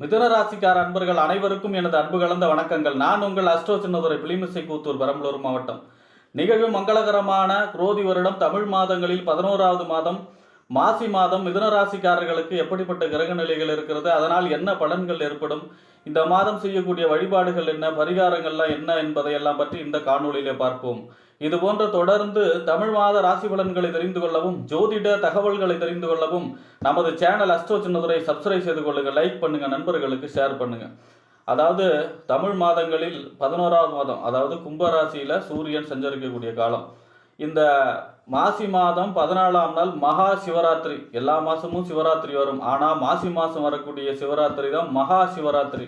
மிதுன ராசிக்கார அன்பர்கள் அனைவருக்கும் எனது அன்பு கலந்த வணக்கங்கள். நான் உங்கள் அஸ்ட்ரோ சின்னதுரை பிளிமிசை கூத்தூர் பெரம்பலூர் மாவட்டம். நிகழ்வு மங்களகரமான குரோதி வருடம் தமிழ் மாதங்களில் பதினோராவது மாதம். மாசி மாதம் மிதுன ராசிக்காரர்களுக்கு எப்படிப்பட்ட கிரக நிலைகள் இருக்கிறது அதனால் என்ன பலன்கள் ஏற்படும் இந்த மாதம் செய்யக்கூடிய வழிபாடுகள் என்ன பரிகாரங்கள்லாம் என்ன என்பதையெல்லாம் பற்றி இந்த காணொளியிலே பார்ப்போம். இது போன்ற தொடர்ந்து தமிழ் மாத ராசி பலன்களை தெரிந்து கொள்ளவும் ஜோதிட தகவல்களை தெரிந்து கொள்ளவும் நமது சேனல் அஸ்ட்ரோ சின்னதுரை சப்ஸ்கிரைப் செய்து கொள்ளுங்க லைக் பண்ணுங்க நண்பர்களுக்கு ஷேர் பண்ணுங்க. அதாவது தமிழ் மாதங்களில் பதினோராவது மாதம் அதாவது கும்பராசியில சூரியன் சஞ்சரிக்கக்கூடிய காலம். இந்த மாசி மாதம் பதினாலாம் நாள் மகா சிவராத்திரி. எல்லா மாசமும் சிவராத்திரி வரும். ஆனா மாசி மாசம் வரக்கூடிய சிவராத்திரி தான் மகா சிவராத்திரி.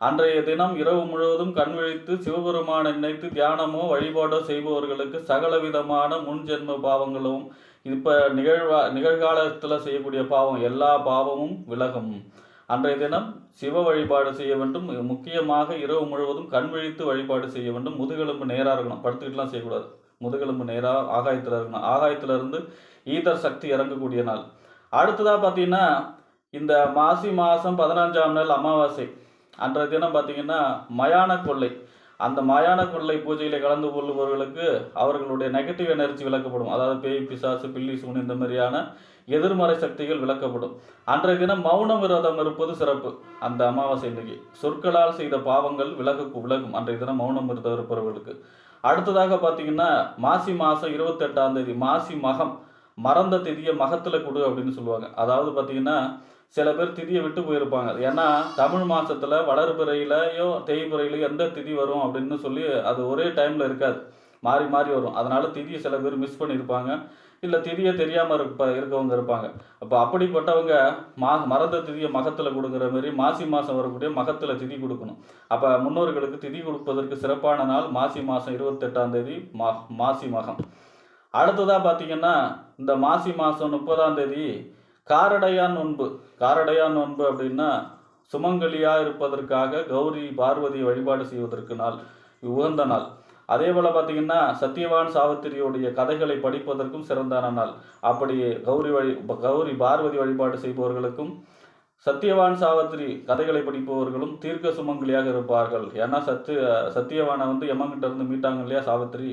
அன்றைய தினம் இரவு முழுவதும் கண் விழித்து சிவபெருமானை நினைத்து தியானமோ வழிபாடோ செய்பவர்களுக்கு சகலவிதமான முன்ஜென்ம பாவங்களும் இப்போ நிகழ்வா நிகழ்காலத்தில் செய்யக்கூடிய பாவம் எல்லா பாவமும் விலகும். அன்றைய தினம் சிவ வழிபாடு செய்ய வேண்டும். முக்கியமாக இரவு முழுவதும் கண் விழித்து வழிபாடு செய்ய வேண்டும். முதுகெலும்பு நேராக இருக்கணும். படுத்துக்கிட்டுலாம் செய்யக்கூடாது. முதுகெலும்பு நேராக ஆகாயத்தில் இருக்கணும். ஆகாயத்தில் இருந்து ஈதர் சக்தி இறங்கக்கூடிய நாள். அடுத்ததாக பார்த்தீங்கன்னா இந்த மாசி மாதம் பதினஞ்சாம் நாள் அமாவாசை. அன்றைய தினம் பார்த்தீங்கன்னா மயான கொள்ளை. அந்த மயான கொள்ளை பூஜையில் கலந்து கொள்ளுபவர்களுக்கு அவர்களுடைய நெகட்டிவ் எனர்ஜி விளக்கப்படும். அதாவது பேய் பிசாசு பில்லி சூன் இந்த மாதிரியான எதிர்மறை சக்திகள் விளக்கப்படும். அன்றைய தினம் மௌன விரதம் இருப்பது சிறப்பு. அந்த அமாவாசை இன்னைக்கு சொற்களால் செய்த பாவங்கள் விலகு விலகும். அன்றைய தினம் மௌனம் விரதம் இருப்பவர்களுக்கு. அடுத்ததாக பார்த்தீங்கன்னா மாசி மாதம் இருபத்தெட்டாம் தேதி மாசி மகம் மறந்த திதியை மகத்தில் கொடு அப்படின்னு சொல்லுவாங்க. அதாவது பார்த்தீங்கன்னா சில பேர் திதியை விட்டு போயிருப்பாங்க. ஏன்னா தமிழ் மாதத்தில் வளர்பிறையிலையோ தேய்பிறையிலையோ எந்த திதி வரும் அப்படின்னு சொல்லி அது ஒரே டைமில் இருக்காது. மாறி மாறி வரும். அதனால் திதியை சில பேர் மிஸ் பண்ணியிருப்பாங்க இல்லை திதியை தெரியாமல் இருப்ப இருக்கவங்க இருப்பாங்க. அப்போ அப்படிப்பட்டவங்க மா மறந்த திதியை மகத்தில் கொடுக்குற மாதிரி மாசி மாதம் வரக்கூடிய மகத்தில் திதி கொடுக்கணும். அப்போ முன்னோர்களுக்கு திதி கொடுப்பதற்கு சிறப்பான நாள் மாசி மாதம் இருபத்தெட்டாம் தேதி மா மாசி மகம். அடுத்ததாக பார்த்தீங்கன்னா இந்த மாசி மாதம் முப்பதாம் தேதி காரடையான் நோன்பு. காரடையான் நோன்பு அப்படின்னா சுமங்கலியா இருப்பதற்காக கௌரி பார்வதி வழிபாடு செய்வதற்கு நாள் உகந்த நாள். அதே போல் பார்த்தீங்கன்னா சத்யவான் சாவித்திரியுடைய கதைகளை படிப்பதற்கும் சிறந்தான நாள். அப்படி கௌரி வழி கௌரி பார்வதி வழிபாடு செய்பவர்களுக்கும் சத்தியவான் சாவித்திரி கதைகளை படிப்பவர்களும் தீர்க்க சுமங்கலியாக இருப்பார்கள். ஏன்னா சத்திய சத்தியவானை வந்து எமங்கிட்ட இருந்து மீட்டாங்க இல்லையா சாவித்திரி?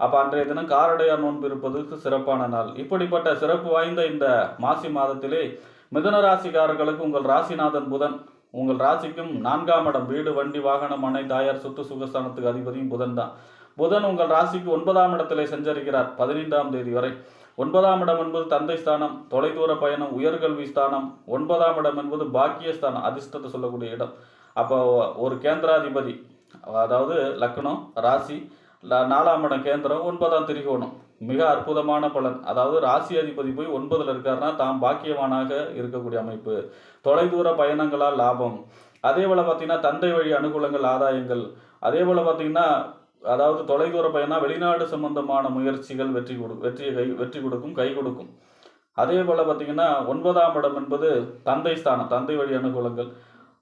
அப்போ அன்றைய தினம் காரடையார் நோன்பு இருப்பதற்கு சிறப்பான நாள். இப்படிப்பட்ட சிறப்பு வாய்ந்த இந்த மாசி மாதத்திலே மிதுன ராசிக்காரர்களுக்கு உங்கள் ராசிநாதன் புதன் உங்கள் ராசிக்கும் நான்காம் இடம் வீடு வண்டி வாகனம் மனை தாயார் சொத்து சுகஸ்தானத்துக்கு அதிபதியும் புதன் தான். புதன் உங்கள் ராசிக்கு ஒன்பதாம் இடத்திலே சஞ்சரிக்கிறார் பதினைந்தாம் தேதி வரை. ஒன்பதாம் இடம் என்பது தந்தை ஸ்தானம் தொலைதூர பயணம் உயர்கல்வி ஸ்தானம். ஒன்பதாம் இடம் என்பது பாக்கியஸ்தானம் அதிர்ஷ்டத்தை சொல்லக்கூடிய இடம். அப்போ ஒரு கேந்திராதிபதி அதாவது லக்னம் ராசி நாலாம் இடம் கேந்திரம் ஒன்பதாம் திரிகோணம். மிக அற்புதமான பலன். அதாவது ராசி அதிபதி போய் ஒன்பதுல இருக்காருன்னா தாம் பாக்கியவானாக இருக்கக்கூடிய அமைப்பு. தொலைதூர பயணங்களால் லாபம். அதே போல பார்த்தீங்கன்னா தந்தை வழி அனுகூலங்கள் ஆதாயங்கள். அதே போல பார்த்தீங்கன்னா அதாவது தொலைதூர பயணம் வெளிநாடு சம்பந்தமான முயற்சிகள் வெற்றி கொடு வெற்றியை கை வெற்றி கொடுக்கும் கை கொடுக்கும். அதே போல பார்த்தீங்கன்னா ஒன்பதாம் இடம் என்பது தந்தை ஸ்தானம் தந்தை வழி அனுகூலங்கள்.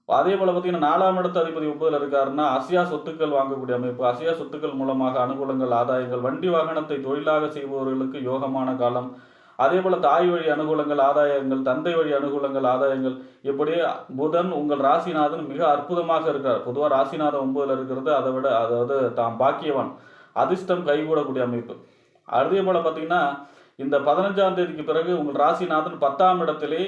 அதே போல் பார்த்தீங்கன்னா நாலாம் இடத்து அதிபதி ஒன்பதுல இருக்காருன்னா அசியா சொத்துக்கள் வாங்கக்கூடிய அமைப்பு. அசியா சொத்துக்கள் மூலமாக அனுகூலங்கள் ஆதாயங்கள் வண்டி வாகனத்தை தொழிலாக செய்பவர்களுக்கு யோகமான காலம். அதே போல் தாய் வழி அனுகூலங்கள் ஆதாயங்கள் தந்தை வழி அனுகூலங்கள் ஆதாயங்கள். இப்படி புதன் உங்கள் ராசிநாதன் மிக அற்புதமாக இருக்கார் பொதுவாக ராசிநாதன் ஒன்பதுல இருக்கிறது அதை விட அதாவது தாம் பாக்கியவான் அதிர்ஷ்டம் கைகூடக்கூடிய அமைப்பு. அதே போல் பார்த்தீங்கன்னா இந்த பதினஞ்சாம் தேதிக்கு பிறகு உங்கள் ராசிநாதன் பத்தாம் இடத்திலே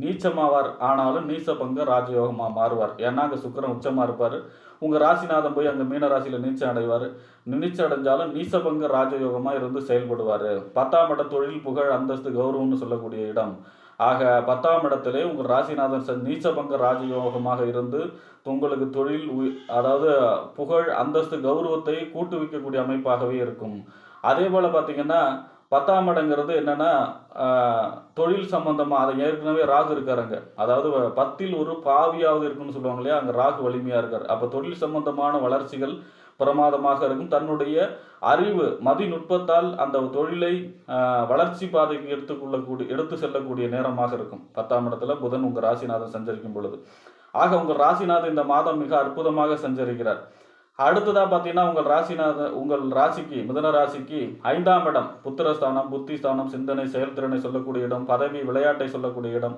நீச்சமாவார் ஆனாலும் நீச்ச பங்கு ராஜயோகமாக மாறுவார். ஏன்னா அங்கே சுக்கரன் உச்சமாக இருப்பார். உங்கள் ராசிநாதன் போய் அங்கே மீன ராசியில் நீச்சம் அடைவார். நீச்சம் அடைஞ்சாலும் நீசபங்க ராஜயோகமாக இருந்து செயல்படுவார். பத்தாம் இடம் தொழில் புகழ் அந்தஸ்து கௌரவம்னு சொல்லக்கூடிய இடம். ஆக பத்தாம் இடத்திலே உங்கள் ராசிநாதன் ச- நீச்சபங்க ராஜயோகமாக இருந்து உங்களுக்கு தொழில் அதாவது புகழ் அந்தஸ்து கௌரவத்தை கூட்டு வைக்கக்கூடிய அமைப்பாகவே இருக்கும். அதே போல் பார்த்தீங்கன்னா பத்தாம் இடங்கிறது என்னன்னா தொழில் சம்பந்தமாக அதை ஏற்கனவே ராகு இருக்காருங்க அதாவது பத்தில் ஒரு பாவியாவது இருக்குன்னு சொல்லுவாங்க இல்லையா? அங்கே ராகு வலிமையாக இருக்கார். அப்போ தொழில் சம்பந்தமான வளர்ச்சிகள் பிரமாதமாக இருக்கும். தன்னுடைய அறிவு மதிநுட்பத்தால் அந்த தொழிலை வளர்ச்சி பாதைக்கு எடுத்துக்கொள்ளக்கூடிய எடுத்து செல்லக்கூடிய நேரமாக இருக்கும். பத்தாம் இடத்துல புதன் உங்கள் ராசிநாதன் சஞ்சரிக்கும் பொழுது. ஆக உங்கள் ராசிநாதன் இந்த மாதம் மிக அற்புதமாக சஞ்சரிக்கிறார். அடுத்ததா பார்த்தீங்கன்னா உங்கள் ராசிநாத உங்கள் ராசிக்கு மிதன ராசிக்கு ஐந்தாம் இடம். புத்திரஸ்தானம் புத்திஸ்தானம் சிந்தனை செயல்திறனை சொல்லக்கூடிய இடம் பதவி விளையாட்டை சொல்லக்கூடிய இடம்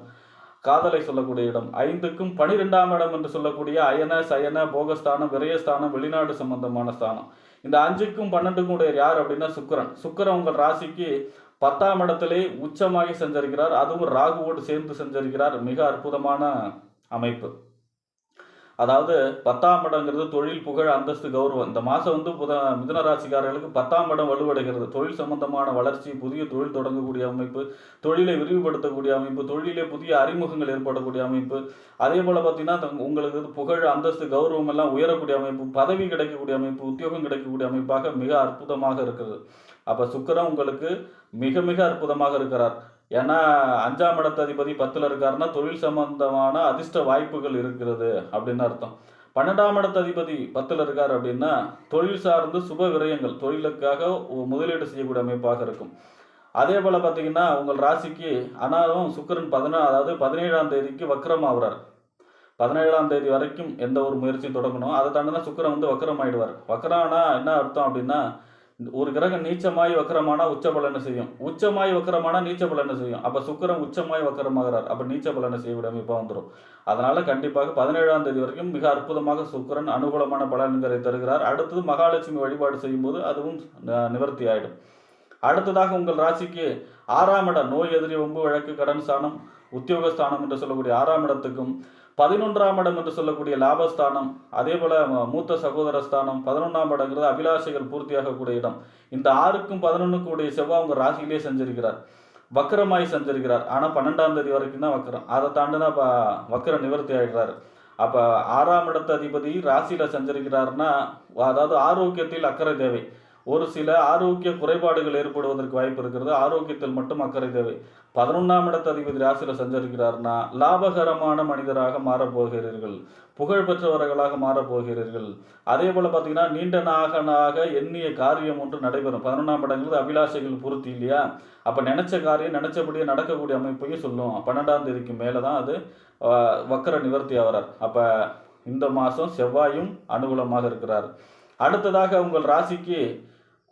காதலை சொல்லக்கூடிய இடம். ஐந்துக்கும் பனிரெண்டாம் இடம் என்று சொல்லக்கூடிய அயன சயன போகஸ்தானம் விரயஸ்தானம் வெளிநாடு சம்பந்தமான ஸ்தானம். இந்த அஞ்சுக்கும் பன்னெண்டுக்கும் உடைய யார் அப்படின்னா சுக்கிரன். சுக்கரன் உங்கள் ராசிக்கு பத்தாம் இடத்திலே உச்சமாகி செஞ்சிருக்கிறார். அதுவும் ராகுவோடு சேர்ந்து செஞ்சிருக்கிறார். மிக அற்புதமான அமைப்பு. அதாவது பத்தாம் இடங்கிறது தொழில் புகழ் அந்தஸ்து கௌரவம். இந்த மாதம் வந்து புத மிதன ராசிக்காரர்களுக்கு பத்தாம் இடம் வலுவடைகிறது. தொழில் சம்பந்தமான வளர்ச்சி புதிய தொழில் தொடங்கக்கூடிய அமைப்பு தொழிலை விரிவுபடுத்தக்கூடிய அமைப்பு தொழிலே புதிய அறிமுகங்கள் ஏற்படக்கூடிய அமைப்பு. அதே போல் பார்த்தீங்கன்னா உங்களுக்கு வந்து புகழ் அந்தஸ்து கௌரவம் எல்லாம் உயரக்கூடிய அமைப்பு பதவி கிடைக்கக்கூடிய அமைப்பு உத்தியோகம் கிடைக்கக்கூடிய அமைப்பாக மிக அற்புதமாக இருக்கிறது. அப்போ சுக்கரம் உங்களுக்கு மிக மிக அற்புதமாக இருக்கிறார். ஏன்னா அஞ்சாம் இடத்ததிபதி பத்தில் இருக்காருன்னா தொழில் சம்பந்தமான அதிர்ஷ்ட வாய்ப்புகள் இருக்கிறது அப்படின்னு அர்த்தம். பன்னெண்டாம் இடத்ததிபதி பத்தில் இருக்கார் அப்படின்னா தொழில் சார்ந்து சுப விரயங்கள் தொழிலுக்காக முதலீடு செய்யக்கூடிய அமைப்பாக இருக்கும். அதே போல் பார்த்தீங்கன்னா உங்கள் ராசிக்கு ஆனாலும் சுக்கரன் பதினா அதாவது பதினேழாம் தேதிக்கு வக்ரம் ஆகுறார். பதினேழாம் தேதி வரைக்கும் எந்த ஒரு முயற்சியும் தொடங்கணும். அதை தாண்டினா சுக்கிரன் வந்து வக்கரம் ஆயிடுவார். வக்ரானா என்ன அர்த்தம் அப்படின்னா ஒரு கிரகம் நீச்சமாய் வக்கரமானா உச்ச பலனை செய்யும்? உச்சமாய் வக்கரமானா நீச்ச பலனை செய்யும்? அப்ப சுக்கிரன் உச்சமாய் வக்கரமாகிறார். அப்ப நீச்ச பலனை விடாம இப்போ வந்துடும் அதனால கண்டிப்பாக பதினேழாம் தேதி வரைக்கும் மிக அற்புதமாக சுக்கிரன் அனுகூலமான பலன்களை தருகிறார். அடுத்தது மகாலட்சுமி வழிபாடு செய்யும்போது அதுவும் ந- நிவர்த்தி ஆயிடும். அடுத்ததாக உங்கள் ராசிக்கு ஆறாம் இடம். நோய் எதிரி ஒம்பு வழக்கு கடன் ஸ்தானம் உத்தியோகஸ்தானம் என்று சொல்லக்கூடிய ஆறாம் இடத்துக்கும் பதினொன்றாம் இடம் என்று சொல்லக்கூடிய லாபஸ்தானம் அதே போல மூத்த சகோதர ஸ்தானம் பதினொன்றாம் இடங்கிறது அபிலாஷைகள் பூர்த்தியாகக்கூடிய இடம். இந்த ஆறுக்கும் பதினொன்றுக்கும் உடைய செவ்வாய் உங்க ராசியிலே செஞ்சிருக்கிறார். வக்கரமாய் செஞ்சிருக்கிறார். ஆனால் பன்னெண்டாம் தேதி வரைக்கும் தான் வக்கரம். அதை தாண்டினா இப்போ வக்கர நிவர்த்தி ஆயிடுறாரு. அப்போ ஆறாம் இடத்த அதிபதி ராசியில செஞ்சிருக்கிறாருன்னா அதாவது ஆரோக்கியத்தில் அக்கறை தேவை. ஒரு சில ஆரோக்கிய குறைபாடுகள் ஏற்படுவதற்கு வாய்ப்பு இருக்கிறது. ஆரோக்கியத்தில் மட்டும் அக்கறை தேவை. பதினொன்றாம் இடத்து அதிபதி ராசியில் சஞ்சரிக்கிறார்னா லாபகரமான மனிதராக மாறப்போகிறீர்கள். புகழ் பெற்றவர்களாக மாறப்போகிறீர்கள். அதே போல் பார்த்தீங்கன்னா நீண்ட நாகனாக எண்ணிய காரியம் ஒன்று நடைபெறும். பதினொன்றாம் இடங்கிறது அபிலாஷைகள் பூர்த்தி இல்லையா? அப்போ நினச்ச காரியம் நினச்சபடியே நடக்கக்கூடிய அமைப்பையும் சொல்லும். பன்னெண்டாம் தேதிக்கு மேலே தான் அது வக்கர நிவர்த்தி ஆகிறார் அப்போ இந்த மாதம் செவ்வாயும் அனுகூலமாக இருக்கிறார். அடுத்ததாக உங்கள் ராசிக்கு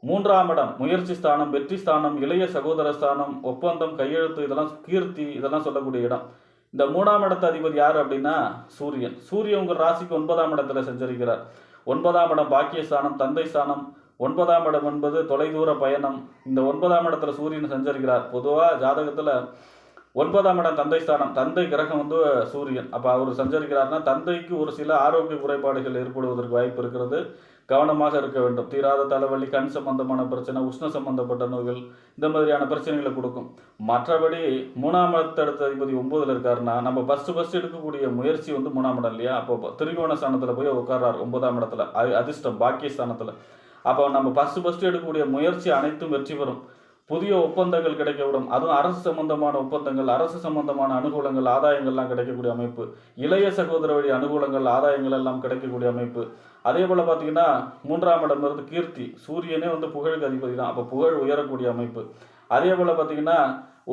மூன்றாம் இடம் முயற்சி ஸ்தானம் வெற்றி ஸ்தானம் இளைய சகோதர ஸ்தானம் ஒப்பந்தம் கையெழுத்து இதெல்லாம் கீர்த்தி இதெல்லாம் சொல்லக்கூடிய இடம். இந்த மூணாம் இடத்து அதிபதி யார் அப்படின்னா சூரியன். சூரியன் உங்கள் ராசிக்கு ஒன்பதாம் இடத்துல செஞ்சிருக்கிறார். ஒன்பதாம் இடம் பாக்கியஸ்தானம் தந்தை ஸ்தானம். ஒன்பதாம் இடம் என்பது தொலைதூர பயணம். இந்த ஒன்பதாம் இடத்துல சூரியன் செஞ்சிருக்கிறார். பொதுவாக ஜாதகத்தில் ஒன்பதாம் இடம் தந்தை ஸ்தானம். தந்தை கிரகம் வந்து சூரியன். அப்போ அவர் சஞ்சரிக்கிறார்னா தந்தைக்கு ஒரு சில ஆரோக்கிய குறைபாடுகள் ஏற்படுவதற்கு வாய்ப்பு இருக்கிறது. கவனமாக இருக்க வேண்டும். தீராத தலைவலி கண் சம்பந்தமான பிரச்சனை உஷ்ண சம்பந்தப்பட்ட நோய்கள் இந்த மாதிரியான பிரச்சனைகளை கொடுக்கும். மற்றபடி மூணாம் இடத்தடுத்த அதிபதி ஒன்பதுல இருக்காருன்னா நம்ம ஃபஸ்ட்டு ஃபஸ்ட் எடுக்கக்கூடிய முயற்சி வந்து மூணாம் இடம் இல்லையா? அப்போ திரிகோண ஸ்தானத்தில் போய் உட்கார்றார் ஒன்பதாம் இடத்துல. அதிர்ஷ்டம் பாக்கிய ஸ்தானத்தில். அப்போ நம்ம ஃபஸ்ட்டு ஃபஸ்ட்டு எடுக்கக்கூடிய முயற்சி அனைத்தும் வெற்றி பெறும். புதிய ஒப்பந்தங்கள் கிடைக்கவிடும். அதுவும் அரசு சம்பந்தமான ஒப்பந்தங்கள் அரசு சம்பந்தமான அனுகூலங்கள் ஆதாயங்கள்லாம் கிடைக்கக்கூடிய அமைப்பு. இளைய சகோதர வழி அனுகூலங்கள் ஆதாயங்கள் எல்லாம் கிடைக்கக்கூடிய அமைப்பு. அதே போல் பார்த்தீங்கன்னா மூன்றாம் இடம் இருந்து கீர்த்தி. சூரியனே வந்து புகழுக்கு அதிபதி தான். அப்போ புகழ் உயரக்கூடிய அமைப்பு. அதே போல் பார்த்தீங்கன்னா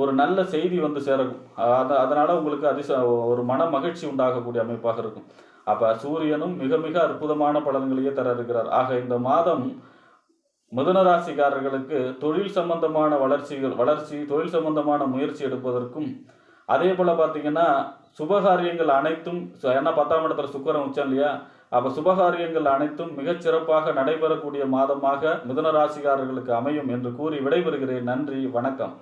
ஒரு நல்ல செய்தி வந்து சேரும் அது அதனால் உங்களுக்கு அதிச ஒரு மன மகிழ்ச்சி உண்டாகக்கூடிய அமைப்பாக இருக்கும். அப்போ சூரியனும் மிக மிக அற்புதமான பலன்களையே தர இருக்கிறார். ஆக இந்த மாதம் மிதுனராசிக்காரர்களுக்கு தொழில் சம்பந்தமான வளர்ச்சிகள் வளர்ச்சி தொழில் சம்பந்தமான முயற்சி எடுப்பதற்கும் அதே போல் பார்த்தீங்கன்னா சுபகாரியங்கள் அனைத்தும் ச- ஏன்னா பத்தாம் இடத்துல சுக்கரம் உச்சம் இல்லையா? அப்போ சுபகாரியங்கள் அனைத்தும் மிகச் சிறப்பாக நடைபெறக்கூடிய மாதமாக மிதுன ராசிக்காரர்களுக்கு அமையும் என்று கூறி விடைபெறுகிறேன். நன்றி வணக்கம்.